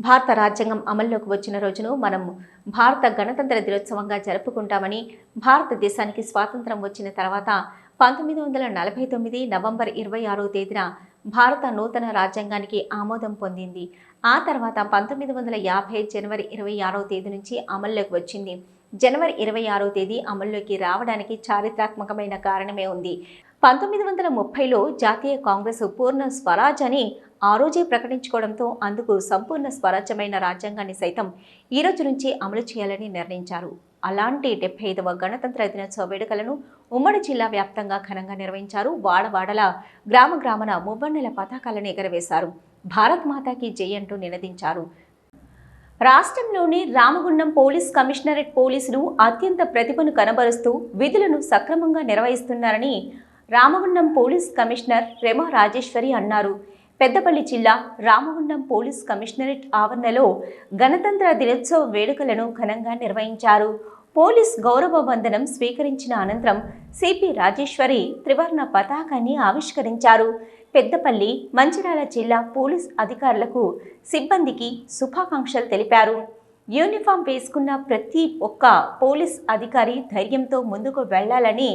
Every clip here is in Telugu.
భారత రాజ్యాంగం అమల్లోకి వచ్చిన రోజును మనం భారత గణతంత్ర దినోత్సవంగా జరుపుకుంటామని భారతదేశానికి స్వాతంత్రం వచ్చిన తర్వాత పంతొమ్మిది వందల నలభై తొమ్మిది నవంబర్ ఇరవై ఆరో తేదీన భారత నూతన రాజ్యాంగానికి ఆమోదం పొందింది. ఆ తర్వాత పంతొమ్మిది వందల యాభై జనవరి ఇరవై ఆరో తేదీ నుంచి అమల్లోకి వచ్చింది. జనవరి ఇరవై ఆరో తేదీ అమల్లోకి రావడానికి చారిత్రాత్మకమైన కారణమే ఉంది. పంతొమ్మిది వందల ముప్పైలో జాతీయ కాంగ్రెస్ పూర్ణ స్వరాజ్ అని ఆ రోజే ప్రకటించుకోవడంతో అందుకు సంపూర్ణ స్వరాజ్యమైన రాజ్యాంగాన్ని సైతం ఈ రోజు నుంచి అమలు చేయాలని నిర్ణయించారు. అలాంటి డెబ్బై ఐదవ గణతంత్ర దినోత్సవ వేడుకలను ఉమ్మడి జిల్లా వ్యాప్తంగా ఘనంగా నిర్వహించారు వాడవాడల గ్రామ గ్రామన మువ్వన్నెల పతాకాలను ఎగరవేశారు. భారత్ మాతాకి జై అంటూ నినదించారు. రాష్ట్రంలోని రామగుండం పోలీస్ కమిషనరేట్ పోలీసులు అత్యంత ప్రతిభను కనబరుస్తూ విధులను సక్రమంగా నిర్వహిస్తున్నారని రామగుండం పోలీస్ కమిషనర్ రెమా రాజేశ్వరి అన్నారు. పెద్దపల్లి జిల్లా రామగుండం పోలీస్ కమిషనరేట్ ఆవరణలో గణతంత్ర దినోత్సవ వేడుకలను ఘనంగా నిర్వహించారు. పోలీస్ గౌరవ వందనం స్వీకరించిన అనంతరం సిపి రాజేశ్వరి త్రివర్ణ పతాకాన్ని ఆవిష్కరించారు. పెద్దపల్లి మంచిర్యాల జిల్లా పోలీస్ అధికారులకు సిబ్బందికి శుభాకాంక్షలు తెలిపారు. యూనిఫామ్ వేసుకున్న ప్రతి ఒక్క పోలీస్ అధికారి ధైర్యంతో ముందుకు వెళ్ళాలని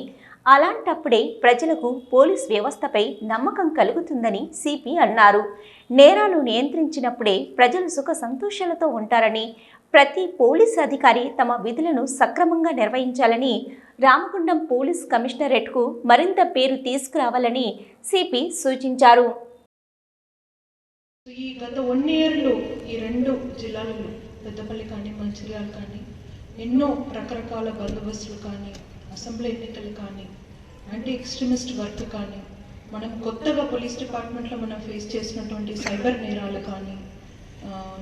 అలాంటప్పుడే ప్రజలకు పోలీస్ వ్యవస్థపై నమ్మకం కలుగుతుందని సిపి అన్నారు. నేరాలు నియంత్రించినప్పుడే ప్రజలు సుఖ సంతోషాలతో ఉంటారని ప్రతి పోలీస్ అధికారి తమ విధులను సక్రమంగా నిర్వహించాలని రామగుండం పోలీస్ కమిషనరేట్కు మరింత పేరు తీసుకురావాలని సిపి సూచించారు. ఈ గత వన్ ఇయర్లో ఈ రెండు జిల్లాలలో పెద్దపల్లి కానీ మంచిర్యాల కానీ ఎన్నో రకరకాల బందోబస్తులు కానీ అసెంబ్లీ ఎన్నికలు కానీ యాంటీ ఎక్స్ట్రీమిస్ట్ వర్క్ కానీ మనం కొత్తగా పోలీస్ డిపార్ట్మెంట్లో మనం ఫేస్ చేసినటువంటి సైబర్ నేరాలు కానీ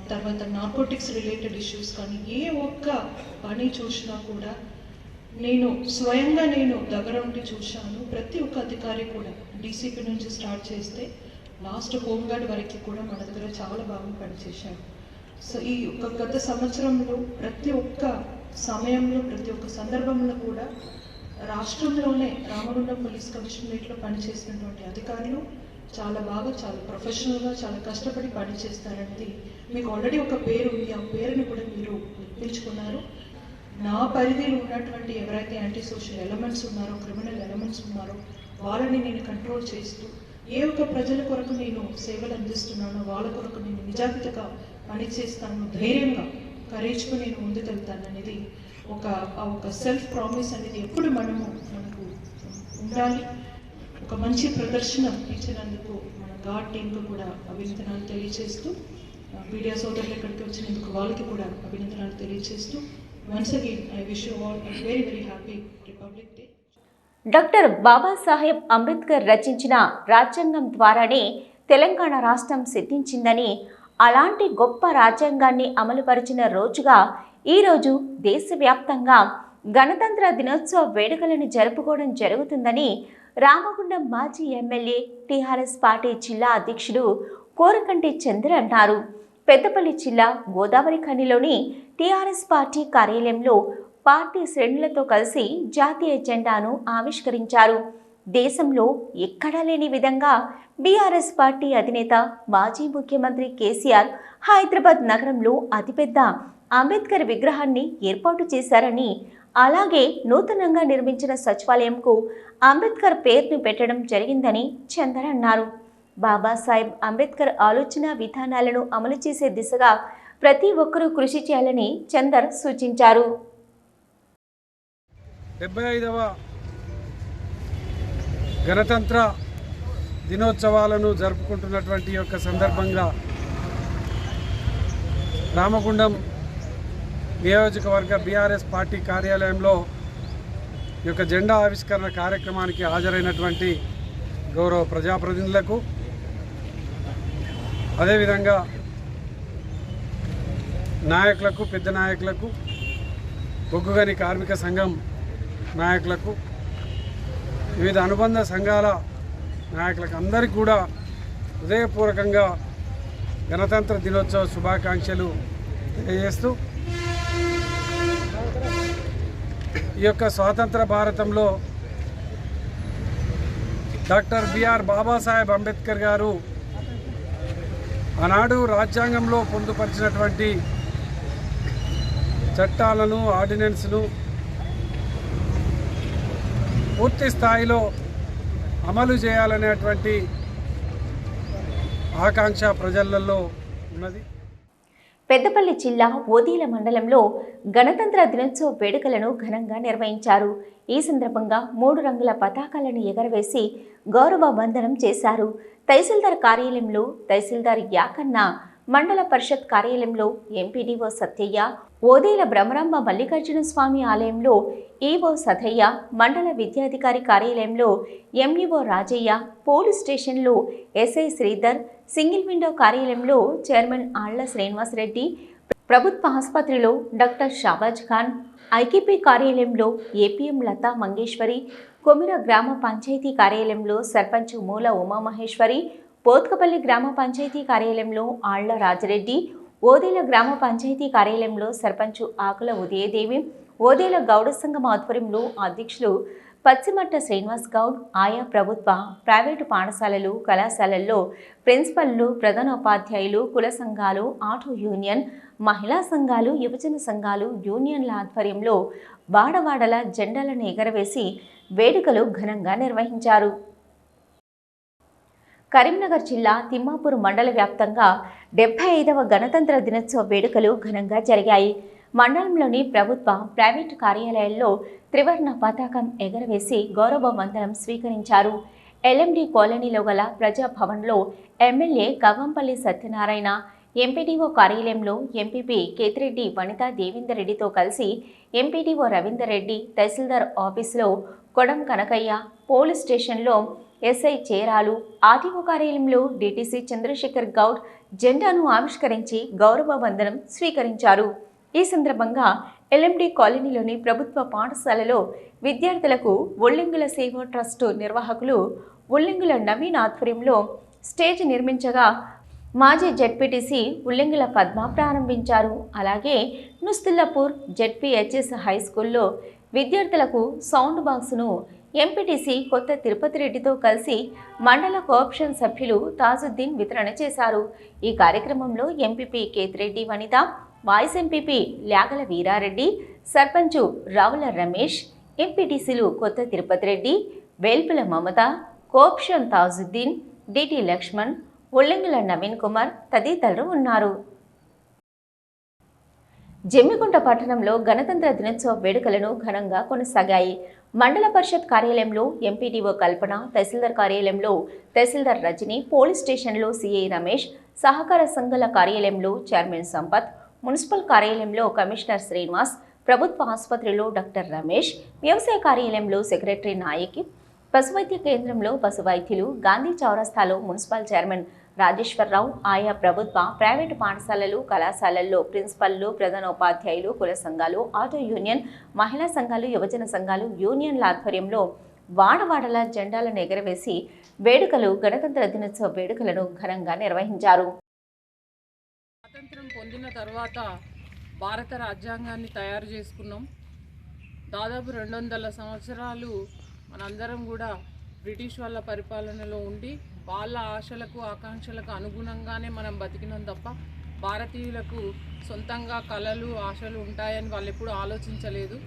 తర్వాత నార్కోటిక్స్ రిలేటెడ్ ఇష్యూస్ కానీ ఏ ఒక్క పని చూసినా కూడా నేను స్వయంగా నేను దగ్గర ఉండి చూశాను. ప్రతి ఒక్క అధికారి కూడా డీసీపీ నుంచి స్టార్ట్ చేస్తే లాస్ట్ హోంగార్డ్ వరకు కూడా మన దగ్గర చాలా బాగా పనిచేశాను సో ఈ ఒక గత సంవత్సరంలో ప్రతి ఒక్క సమయంలో ప్రతి ఒక్క సందర్భంలో కూడా రాష్ట్రంలోనే రామగుండం పోలీస్ కమిషనరేట్లో పనిచేసినటువంటి అధికారులు చాలా బాగా చాలా ప్రొఫెషనల్గా చాలా కష్టపడి పనిచేస్తారనేది మీకు ఆల్రెడీ ఒక పేరు ఉంది. ఆ పేరుని కూడా మీరు పిలుచుకున్నారు నా పరిధిలో ఉన్నటువంటి ఎవరైతే యాంటీ సోషల్ ఎలిమెంట్స్ ఉన్నారో క్రిమినల్ ఎలిమెంట్స్ ఉన్నారో వాళ్ళని నేను కంట్రోల్ చేస్తూ ఏ ఒక్క ప్రజల కొరకు నేను సేవలు అందిస్తున్నానో వాళ్ళ కొరకు నేను నిజాగ్రత్తగా పనిచేస్తాను ధైర్యంగా కరేజ్గా నేను ముందుకెళ్తాను అనేది ఒక ఒక సెల్ఫ్ ప్రామిస్ అనేది ఎప్పుడు మనము మనకు ఉండాలి. ఒక మంచి ప్రదర్శన ఇచ్చినందుకు మన గాడ్ టీంకు కూడా అభినందనాలు తెలియజేస్తూ మీడియా సోదరులు ఇక్కడికి వచ్చినందుకు వాళ్ళకి కూడా అభినందనాలు తెలియజేస్తూ once again I wish you all very very happy Republic Day doctor Babasaheb Ambedkar రచించిన రాజ్యాంగం ద్వారానే తెలంగాణ రాష్ట్రం సిద్ధించిందని అలాంటి గొప్ప రాజ్యాంగాన్ని అమలుపరిచిన రోజుగా ఈరోజు దేశవ్యాప్తంగా గణతంత్ర దినోత్సవ వేడుకలను జరుపుకోవడం జరుగుతుందని రామగుండం మాజీ ఎమ్మెల్యే టీఆర్ఎస్ పార్టీ జిల్లా అధ్యక్షుడు కోరకంటి చంద్ర అన్నారు. పెద్దపల్లి జిల్లా గోదావరి ఖనిలోని టీఆర్ఎస్ పార్టీ కార్యాలయంలో పార్టీ శ్రేణులతో కలిసి జాతీయ జెండాను ఆవిష్కరించారు. దేశంలో ఎక్కడా లేని విధంగా బీఆర్ఎస్ పార్టీ అధినేత మాజీ ముఖ్యమంత్రి కేసీఆర్ హైదరాబాద్ నగరంలో అతిపెద్ద అంబేద్కర్ విగ్రహాన్ని ఏర్పాటు చేశారని అలాగే నూతనంగా నిర్మించిన సచివాలయంకు అంబేద్కర్ పేరును పెట్టడం జరిగిందని చందర్ అన్నారు. బాబాసాహెబ్ అంబేద్కర్ ఆలోచన విధానాలను అమలు చేసే దిశగా ప్రతి ఒక్కరూ కృషి చేయాలని చందర్ సూచించారు. డెబ్బై ఐదవ గణతంత్ర దినోత్సవాలను జరుపుకుంటున్నటువంటి యొక్క సందర్భంగా రామగుండం నియోజకవర్గ బీఆర్ఎస్ పార్టీ కార్యాలయంలో ఈ యొక్క జెండా ఆవిష్కరణ కార్యక్రమానికి హాజరైనటువంటి గౌరవ ప్రజాప్రతినిధులకు అదేవిధంగా నాయకులకు పెద్ద నాయకులకు బొగ్గుగని కార్మిక సంఘం నాయకులకు వివిధ అనుబంధ సంఘాల నాయకులకు అందరికీ కూడా హృదయపూర్వకంగా గణతంత్ర దినోత్సవ శుభాకాంక్షలు తెలియజేస్తూ ఈ యొక్క స్వాతంత్ర భారతంలో డాక్టర్ బిఆర్ బాబాసాహెబ్ అంబేద్కర్ గారు ఆనాడు రాజ్యాంగంలో పొందుపరిచినటువంటి చట్టాలను ఆర్డినెన్స్ను పూర్తి స్థాయిలో అమలు చేయాలనేటువంటి ఆకాంక్ష ప్రజలలో ఉన్నది. పెద్దపల్లి జిల్లా ఓదీల మండలంలో గణతంత్ర దినోత్సవ వేడుకలను ఘనంగా నిర్వహించారు. ఈ సందర్భంగా మూడు రంగుల పతాకాలను ఎగరవేసి గౌరవ వందనం చేశారు. తహసీల్దార్ కార్యాలయంలో తహసీల్దార్ యాకన్న మండల పరిషత్ కార్యాలయంలో ఎంపీడీఓ సత్యయ్య ఓదేల బ్రహ్మరాంబ మల్లికార్జున స్వామి ఆలయంలో ఈవో సథయ్య మండల విద్యాధికారి కార్యాలయంలో ఎంఈఓ రాజయ్య పోలీస్ స్టేషన్లో ఎస్ఐ శ్రీధర్ సింగిల్ విండో కార్యాలయంలో చైర్మన్ ఆళ్ళ శ్రీనివాసరెడ్డి ప్రభుత్వ ఆసుపత్రిలో డాక్టర్ షాబాజ్ ఖాన్ ఐకేపీ కార్యాలయంలో ఏపీఎం లతా మంగేశ్వరి కొమిర గ్రామ పంచాయతీ కార్యాలయంలో సర్పంచ్ మూల ఉమామహేశ్వరి పోత్కపల్లి గ్రామ పంచాయతీ కార్యాలయంలో ఆళ్ళ రాజరెడ్డి ఓదేల గ్రామ పంచాయతీ కార్యాలయంలో సర్పంచ్ ఆకుల ఉదయదేవి ఓదేల గౌడ సంఘం ఆధ్వర్యంలో అధ్యక్షులు పచ్చిమట్ట శ్రీనివాస్ గౌడ్ ఆయా ప్రభుత్వ ప్రైవేటు పాఠశాలలు కళాశాలల్లో ప్రిన్సిపల్లు ప్రధానోపాధ్యాయులు కుల సంఘాలు ఆటో యూనియన్ మహిళా సంఘాలు యువజన సంఘాలు యూనియన్ల ఆధ్వర్యంలో వాడవాడల జెండాలను ఎగరవేసి వేడుకలు ఘనంగా నిర్వహించారు. కరీంనగర్ జిల్లా తిమ్మాపూర్ మండల వ్యాప్తంగా డెబ్బై ఐదవ గణతంత్ర దినోత్సవ వేడుకలు ఘనంగా జరిగాయి. మండలంలోని ప్రభుత్వ ప్రైవేటు కార్యాలయాల్లో త్రివర్ణ పతాకం ఎగరవేసి గౌరవ వందనం స్వీకరించారు. ఎల్ఎండి కాలనీలో గల ప్రజాభవన్లో ఎమ్మెల్యే కవంపల్లి సత్యనారాయణ ఎంపీడీఓ కార్యాలయంలో ఎంపీపీ కేతిరెడ్డి వనితా దేవేందర్ రెడ్డితో కలిసి ఎంపీడీఓ రవీందర్ రెడ్డి తహసీల్దార్ ఆఫీసులో కొడం కనకయ్య పోలీస్ స్టేషన్లో ఎస్ఐ చేరాలు ఆర్టీఓ కార్యాలయంలో డీటీసీ చంద్రశేఖర్ గౌడ్ జెండాను ఆవిష్కరించి గౌరవ వందనం స్వీకరించారు. ఈ సందర్భంగా ఎల్ఎండి కాలనీలోని ప్రభుత్వ పాఠశాలలో విద్యార్థులకు ఒళ్ళింగుల సేవ ట్రస్టు నిర్వాహకులు ఉల్లింగుల నవీన్ ఆధ్వర్యంలో స్టేజ్ నిర్మించగా మాజీ జెడ్పీటీసీ ఉల్లింగుల పద్మ ప్రారంభించారు. అలాగే నుస్తుల్లాపూర్ జెడ్పీహెచ్ఎస్ హై స్కూల్లో విద్యార్థులకు సౌండ్ బాక్స్ను ఎంపీటీసీ కొత్త తిరుపతి రెడ్డితో కలిసి మండల కోఆప్షన్ సభ్యులు తాజుద్దీన్ వితరణ చేశారు. ఈ కార్యక్రమంలో MPP Ketireddy Vanitha vice MPP Lyagala Veera Reddy sarpanch Ravula Ramesh ఎంపీటీసీలు కొత్త తిరుపతి రెడ్డి వేల్పుల మమత కోప్షన్ తాజుద్దీన్ డిటి లక్ష్మణ్ ఉల్లంగుల నవీన్ కుమార్ తదితరులు ఉన్నారు. జమ్మికుంట పట్టణంలో గణతంత్ర దినోత్సవ వేడుకలను ఘనంగా కొనసాగాయి. మండల పరిషత్ కార్యాలయంలో ఎంపీడీఓ కల్పన తహసీల్దార్ కార్యాలయంలో తహసీల్దార్ రజని పోలీస్ స్టేషన్లో సిఐ రమేష్ సహకార సంఘాల కార్యాలయంలో చైర్మన్ సంపత్ మున్సిపల్ కార్యాలయంలో కమిషనర్ శ్రీనివాస్ ప్రభుత్వ ఆసుపత్రిలో డాక్టర్ రమేష్ వ్యవసాయ కార్యాలయంలో సెక్రటరీ నాయకి పశువైద్య కేంద్రంలో పశు వైద్యులు గాంధీ చౌరస్తాలో మున్సిపల్ చైర్మన్ రాజేశ్వరరావు ఆయా ప్రభుత్వ ప్రైవేటు పాఠశాలలు కళాశాలల్లో ప్రిన్సిపల్లు ప్రధానోపాధ్యాయులు కుల సంఘాలు ఆటో యూనియన్ మహిళా సంఘాలు యువజన సంఘాలు యూనియన్ల ఆధ్వర్యంలో వాడవాడల జెండాలను ఎగరవేసి వేడుకలు గణతంత్ర దినోత్సవ వేడుకలను ఘనంగా నిర్వహించారు. స్వాతంత్రం పొందిన తర్వాత భారత రాజ్యాంగాన్ని తయారు చేసుకున్నాం. దాదాపు రెండు వందల సంవత్సరాలు మనందరం కూడా బ్రిటిష్ వాళ్ళ పరిపాలనలో ఉండి వాళ్ళ ఆశలకు ఆకాంక్షలకు అనుగుణంగానే మనం బతికినాం తప్ప భారతీయులకు సొంతంగా కళలు ఆశలు ఉంటాయని వాళ్ళు ఎప్పుడూ ఆలోచించలేదు.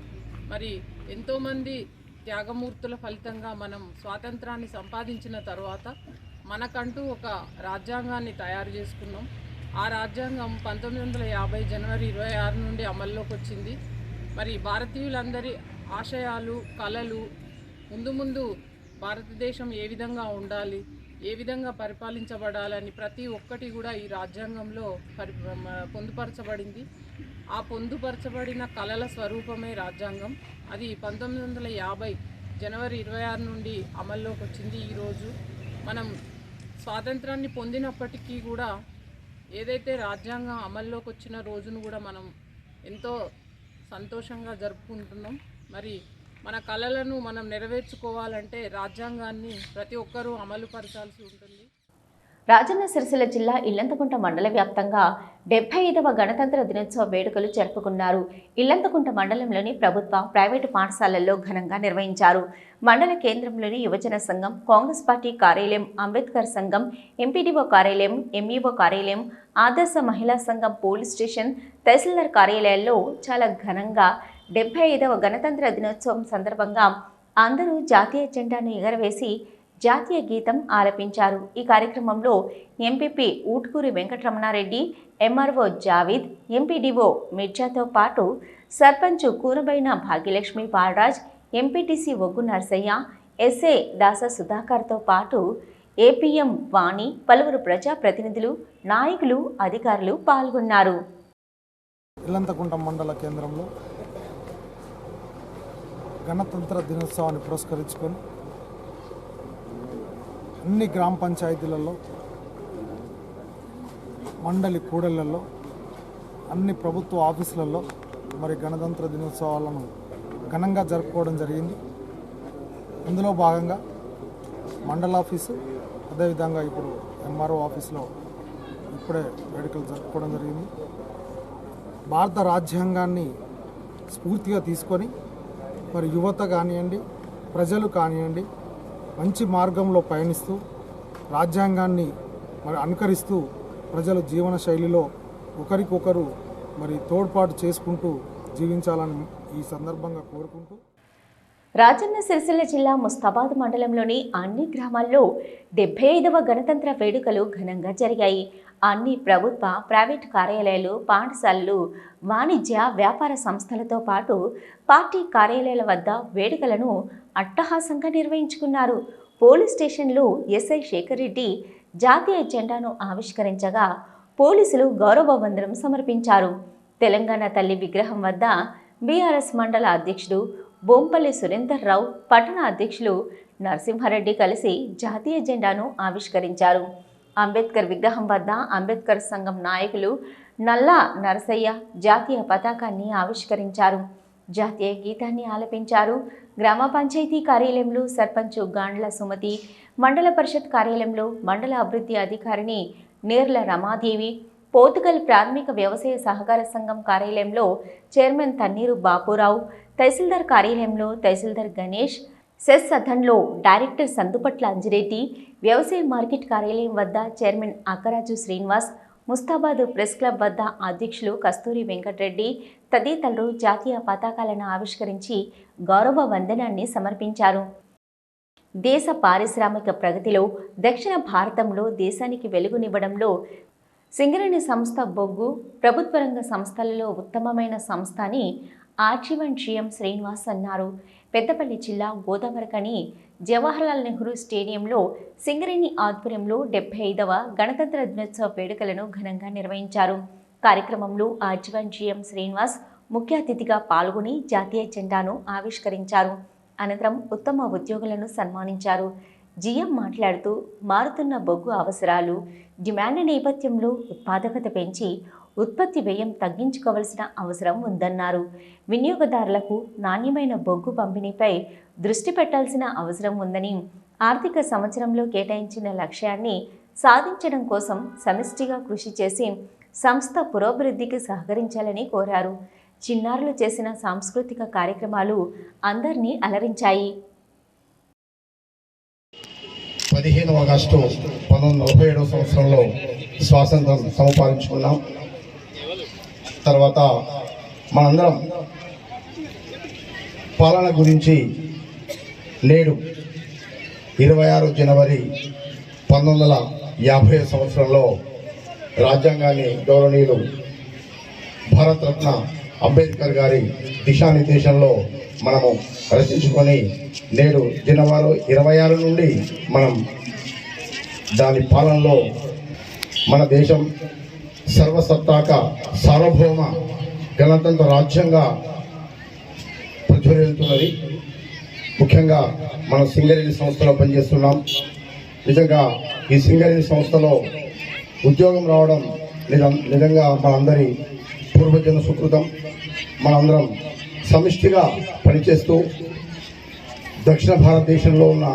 మరి ఎంతోమంది త్యాగమూర్తుల ఫలితంగా మనం స్వాతంత్రాన్ని సంపాదించిన తర్వాత మనకంటూ ఒక రాజ్యాంగాన్ని తయారు చేసుకున్నాం. ఆ రాజ్యాంగం పంతొమ్మిది వందల యాభై జనవరి ఇరవై ఆరు నుండి అమల్లోకి వచ్చింది. మరి భారతీయులందరి ఆశయాలు కళలు ముందు ముందు భారతదేశం ఏ విధంగా ఉండాలి? ఏ విధంగా పరిపాలించబడాలని ప్రతి ఒక్కటి కూడా ఈ రాజ్యాంగంలో పరి పొందుపరచబడింది. ఆ పొందుపరచబడిన కళల స్వరూపమే రాజ్యాంగం. అది పంతొమ్మిది వందల యాభై జనవరి ఇరవై ఆరు నుండి అమల్లోకి వచ్చింది. ఈరోజు మనం స్వాతంత్రాన్ని పొందినప్పటికీ కూడా ఏదైతే రాజ్యాంగం అమల్లోకి వచ్చిన రోజును కూడా మనం ఎంతో సంతోషంగా జరుపుకుంటున్నాం. మరి మన కళలను మనం నెరవేర్చుకోవాలంటే రాజ్యాంగాన్ని ప్రతి ఒక్కరూ అమలు పరచాల్సి ఉంటుంది. రాజన్న సిరిసిల్ల జిల్లా ఇల్లంతకుంట మండల వ్యాప్తంగా డెబ్బై ఐదవ గణతంత్ర దినోత్సవ వేడుకలు జరుపుకున్నారు. ఇల్లంతకుంట మండలంలోని ప్రభుత్వ ప్రైవేటు పాఠశాలల్లో ఘనంగా నిర్వహించారు. మండల కేంద్రంలోని యువజన సంఘం కాంగ్రెస్ పార్టీ కార్యాలయం అంబేద్కర్ సంఘం ఎంపీడీఓ కార్యాలయం ఎంఈఓ కార్యాలయం ఆదర్శ మహిళా సంఘం పోలీస్ స్టేషన్ తహసీల్దార్ కార్యాలయాల్లో చాలా ఘనంగా డెబ్బై ఐదవ గణతంత్ర దినోత్సవం సందర్భంగా అందరూ జాతీయ జెండాను ఎగరవేసి జాతీయ గీతం ఆలపించారు. ఈ కార్యక్రమంలో MPP Ootkuri Venkataramana Reddy MRO Javeed MPDO మిర్జాతో పాటు సర్పంచ్ కూరబైన భాగ్యలక్ష్మి బాలరాజ్ ఎంపీటీసీ ఒగ్గు నర్సయ్య ఎస్ఏ దాస సుధాకర్తో పాటు ఏపీఎం వాణి పలువురు ప్రజాప్రతినిధులు నాయకులు అధికారులు పాల్గొన్నారు. ఇల్లంతకుంట మండల కేంద్రంలో గణతంత్ర దినోత్సవాన్ని పురస్కరించుకొని అన్ని గ్రామ పంచాయతీలలో మండలి కూడళ్ళలో అన్ని ప్రభుత్వ ఆఫీసులలో మరి గణతంత్ర దినోత్సవాలను ఘనంగా జరుపుకోవడం జరిగింది. అందులో భాగంగా మండల ఆఫీసు అదేవిధంగా ఇప్పుడు ఎంఆర్ఓ ఆఫీస్లో ఇప్పుడే వేడుకలు జరుపుకోవడం జరిగింది. భారత రాజ్యాంగాన్ని స్ఫూర్తిగా తీసుకొని మరి యువత కానివ్వండి ప్రజలు కానివ్వండి మంచి మార్గంలో పయనిస్తూ రాజ్యాంగాన్ని మరి అనుకరిస్తూ ప్రజల జీవన శైలిలో ఒకరికొకరు మరి తోడ్పాటు చేసుకుంటూ జీవించాలని ఈ సందర్భంగా కోరుకుంటూ. రాజన్న సిరిసిల్ల జిల్లా ముస్తాబాద్ మండలంలోని అన్ని గ్రామాల్లో డెబ్బై ఐదవ గణతంత్ర వేడుకలు ఘనంగా జరిగాయి. అన్ని ప్రభుత్వ ప్రైవేట్ కార్యాలయాలు పాఠశాలలు వాణిజ్య వ్యాపార సంస్థలతో పాటు పార్టీ కార్యాలయాల వద్ద వేడుకలను అట్టహాసంగా నిర్వహించుకున్నారు. పోలీస్ స్టేషన్లో ఎస్ఐ శేఖర్ రెడ్డి జాతీయ జెండాను ఆవిష్కరించగా పోలీసులు గౌరవ వందనం సమర్పించారు. తెలంగాణ తల్లి విగ్రహం వద్ద బీఆర్ఎస్ మండల అధ్యక్షుడు బొంపల్లి సురేందర్ రావు పట్టణ అధ్యక్షులు నరసింహారెడ్డి కలిసి జాతీయ జెండాను ఆవిష్కరించారు. అంబేద్కర్ విగ్రహం వద్ద అంబేద్కర్ సంఘం నాయకులు నల్లా నరసయ్య జాతీయ పతాకాన్ని ఆవిష్కరించారు. జాతీయ గీతాన్ని ఆలపించారు. గ్రామ పంచాయతీ కార్యాలయంలో సర్పంచ్ గాండ్ల సుమతి మండల పరిషత్ కార్యాలయంలో మండల అభివృద్ధి అధికారిని నేర్ల రమాదేవి పోతుగల్ ప్రాథమిక వ్యవసాయ సహకార సంఘం కార్యాలయంలో చైర్మన్ తన్నీరు బాపురావు తహసీల్దార్ కార్యాలయంలో తహసీల్దార్ గణేష్ సెస్ సథన్లో డైరెక్టర్ సందుపట్ల అంజిరెడ్డి వ్యవసాయ మార్కెట్ కార్యాలయం వద్ద chairman Akkaraju Srinivas Mustabad press club వద్ద అధ్యక్షులు కస్తూరి వెంకటరెడ్డి తదితరులు జాతీయ పతాకాలను ఆవిష్కరించి గౌరవ వందనాన్ని సమర్పించారు. దేశ పారిశ్రామిక ప్రగతిలో దక్షిణ భారతంలో దేశానికి వెలుగునివ్వడంలో సింగరేణి సంస్థ బొగ్గు ప్రభుత్వ రంగ సంస్థలలో ఉత్తమమైన సంస్థ అని ఆర్జీవన్ జిఎం శ్రీనివాస్ అన్నారు. పెద్దపల్లి జిల్లా గోదావరికని జవహర్లాల్ నెహ్రూ స్టేడియంలో సింగరేణి ఆధ్వర్యంలో డెబ్బై ఐదవ గణతంత్ర దినోత్సవ వేడుకలను ఘనంగా నిర్వహించారు. కార్యక్రమంలో ఆర్జీవన్ జిఎం శ్రీనివాస్ ముఖ్య అతిథిగా పాల్గొని జాతీయ జెండాను ఆవిష్కరించారు. అనంతరం ఉత్తమ ఉద్యోగులను సన్మానించారు. జిఎం మాట్లాడుతూ మారుతున్న బొగ్గు అవసరాలు డిమాండ్ నేపథ్యంలో ఉత్పాదకత పెంచి ఉత్పత్తి వ్యయం తగ్గించుకోవాల్సిన అవసరం ఉందన్నారు. వినియోగదారులకు నాణ్యమైన బొగ్గు పంపిణీపై దృష్టి పెట్టాల్సిన అవసరం ఉందని ఆర్థిక సంవత్సరంలో కేటాయించిన లక్ష్యాన్ని సాధించడం కోసం సమిష్టిగా కృషి చేసి సంస్థ పురోభివృద్ధికి సహకరించాలని కోరారు. చిన్నారులు చేసిన సాంస్కృతిక కార్యక్రమాలు అందరినీ అలరించాయి. పదిహేను ఆగస్టు పంతొమ్మిది వందల నలభై ఏడవ సంవత్సరంలో స్వాతంత్రం సముపాదించుకున్నాం. తర్వాత మనందరం పాలన గురించి నేడు ఇరవై ఆరు జనవరి పంతొమ్మిది వందల యాభై సంవత్సరంలో రాజ్యాంగాన్ని గౌరవనీయులు భారతరత్న అంబేద్కర్ గారి దిశానిర్దేశంలో మనము రచించుకొని నేడు జనవరి ఇరవై ఆరు నుండి మనం దాని పాలనలో మన దేశం సర్వసత్తాక సార్వభౌమ గణతంత్ర రాజ్యంగా ప్రజ్వరిల్లుతున్నది ముఖ్యంగా మనం సింగరేణి సంస్థలో పనిచేస్తున్నాం. నిజంగా ఈ సింగరేణి సంస్థలో ఉద్యోగం రావడం నిజం నిజంగా మనందరి పూర్వజన సుకృతం. మనందరం సమిష్టిగా పనిచేస్తూ దక్షిణ భారతదేశంలో ఉన్న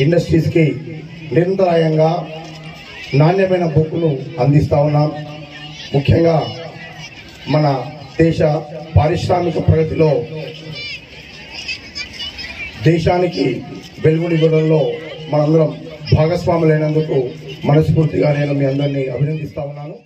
ఇండస్ట్రీస్కి నిరంతరాయంగా నాణ్యమైన బుక్ను అందిస్తా ఉన్నాం. ముఖ్యంగా మన దేశ పారిశ్రామిక ప్రగతిలో దేశానికి వెలుగునివ్వడంలో మనందరం భాగస్వాములైనందుకు మనస్ఫూర్తిగా నేను మీ అందరినీ అభినందిస్తా ఉన్నాను.